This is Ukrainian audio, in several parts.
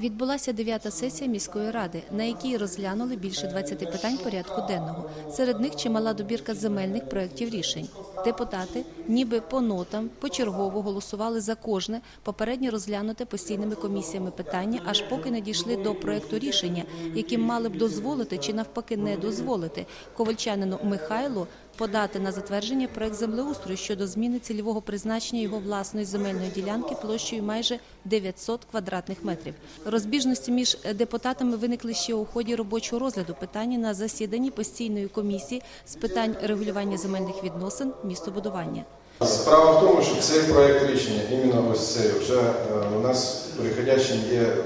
Відбулася дев'ята сесія міської ради, на якій розглянули більше 20 питань порядку денного. Серед них чимала добірка земельних проєктів рішень. Депутати, ніби по нотам, почергово голосували за кожне попередньо розглянуте постійними комісіями питання, аж поки не дійшли до проєкту рішення, яким мали б дозволити чи навпаки не дозволити ковальчанину Михайлу подати на затвердження проект землеустрою щодо зміни цільового призначення його власної земельної ділянки площею майже 900 квадратних метрів. Розбіжності між депутатами виникли ще у ході робочого розгляду питання на засіданні постійної комісії з питань регулювання земельних відносин містобудування. Справа в тому, що цей проект рішення, іменно ось цей, вже е, у нас переходящим є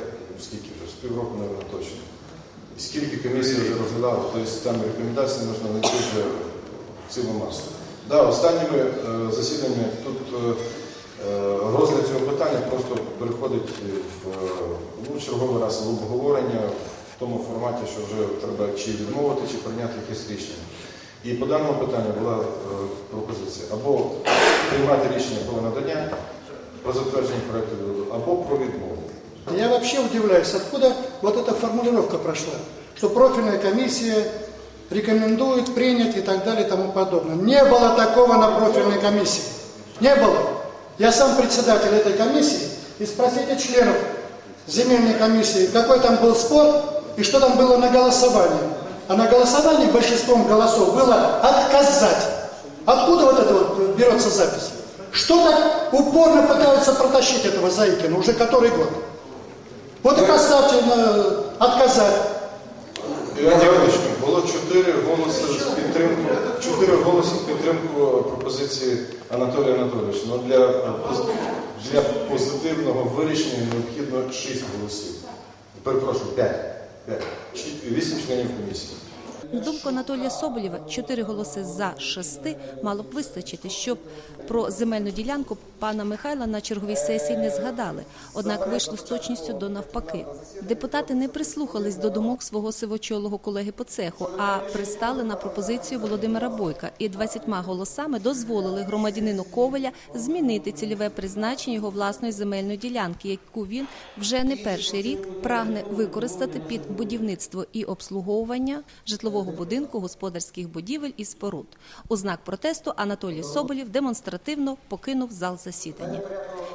скільки вже, з півроку, мабуть, точно. Скільки комісій вже розглядали, тобто там рекомендації можна знайти вже цілу масу. Да, останніми е, засіданнями тут е, е, розгляд цього питання просто переходить в ну, черговий раз в обговорення в тому форматі, що вже треба чи відмовити, чи прийняти якесь рішення. І по даному питанню була пропозиція або приймати рішення про надання про затвердження проєкту, або про відмову. Я вообще удивляюсь, откуда вот эта формулировка прошла, что профильная комиссия рекомендует принять и так далее и тому подобное. Не было такого на профильной комиссии. Не было. Я сам председатель этой комиссии, и спросите членов земельной комиссии, какой там был спор и что там было на голосовании. А на голосовании большинством голосов было отказать. Откуда вот это вот берется запись? Что так упорно пытаются протащить этого Заикина уже который год? Вот и поставьте на отказать. Голоси з підтримку, чотири голоси в підтримку пропозиції Анатолія Анатолійовича. Ну, для, для позитивного вирішення необхідно шість голосів. Перепрошую, п'ять. Вісім членів комісії. Думку Анатолія Соболєва, чотири голоси за шести мало б вистачити, щоб про земельну ділянку пана Михайла на черговій сесії не згадали. Однак вийшло з точністю до навпаки. Депутати не прислухались до думок свого сивочолого колеги по цеху, а пристали на пропозицію Володимира Бойка і 20 голосами дозволили громадянину Коваля змінити цільове призначення його власної земельної ділянки, яку він вже не перший рік прагне використати під будівництво і обслуговування житлового будинку, господарських будівель і споруд. У знак протесту Анатолій Соболєв демонстративно покинув зал засідання.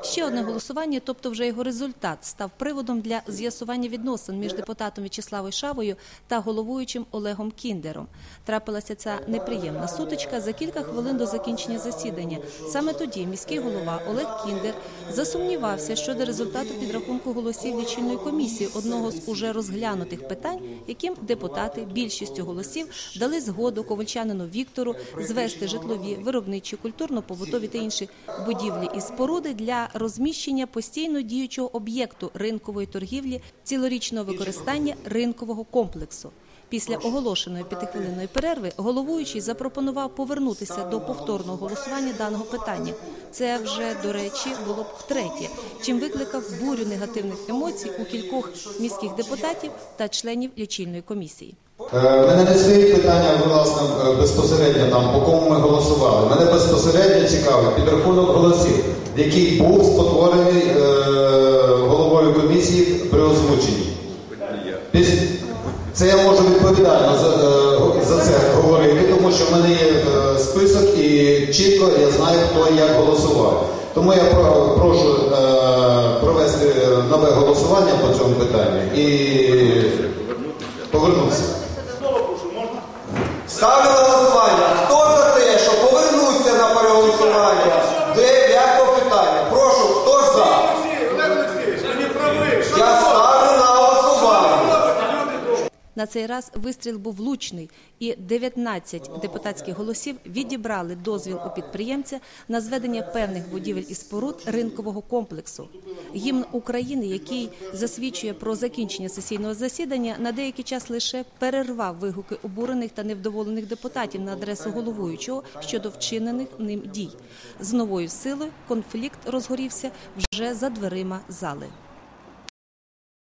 Ще одне голосування, тобто вже його результат, став приводом для з'ясування відносин між депутатом В'ячеславою Шавою та головуючим Олегом Кіндером. Трапилася ця неприємна сутичка за кілька хвилин до закінчення засідання. Саме тоді міський голова Олег Кіндер засумнівався щодо результату підрахунку голосів лічильної комісії одного з уже розглянутих питань, яким депутати більшістю голосів дали згоду ковальчанину Віктору звести житлові, виробничі, культурно-побутові та інші будівлі і споруди для розміщення постійно діючого об'єкту ринкової торгівлі цілорічного використання ринкового комплексу. Після оголошеної п'ятихвилинної перерви головуючий запропонував повернутися до повторного голосування даного питання. Це вже до речі було б втретє, чим викликав бурю негативних емоцій у кількох міських депутатів та членів лічильної комісії. Е, Мене не стоїть питання власне е, безпосередньо там, по кому ми голосували. Мене безпосередньо цікавить підрахунок голосів, який був спотворений е, головою комісії при озвученні. Це я можу відповідально за, е, за це говорити, тому що в мене є е, список і чітко я знаю, хто як голосував. Тому я про- прошу е, провести нове голосування по цьому питанню і повернутися. Ставлю на голосування. Хто за те, що повернуться на переголосування? Дев'ятого питання. Прошу, хто за? Я ставлю на голосування. На цей раз вистріл був влучний, і 19 депутатських голосів відібрали дозвіл у підприємця на зведення певних будівель і споруд ринкового комплексу. Гімн України, який засвідчує про закінчення сесійного засідання, на деякий час лише перервав вигуки обурених та невдоволених депутатів на адресу головуючого щодо вчинених ним дій. З новою силою конфлікт розгорівся вже за дверима зали.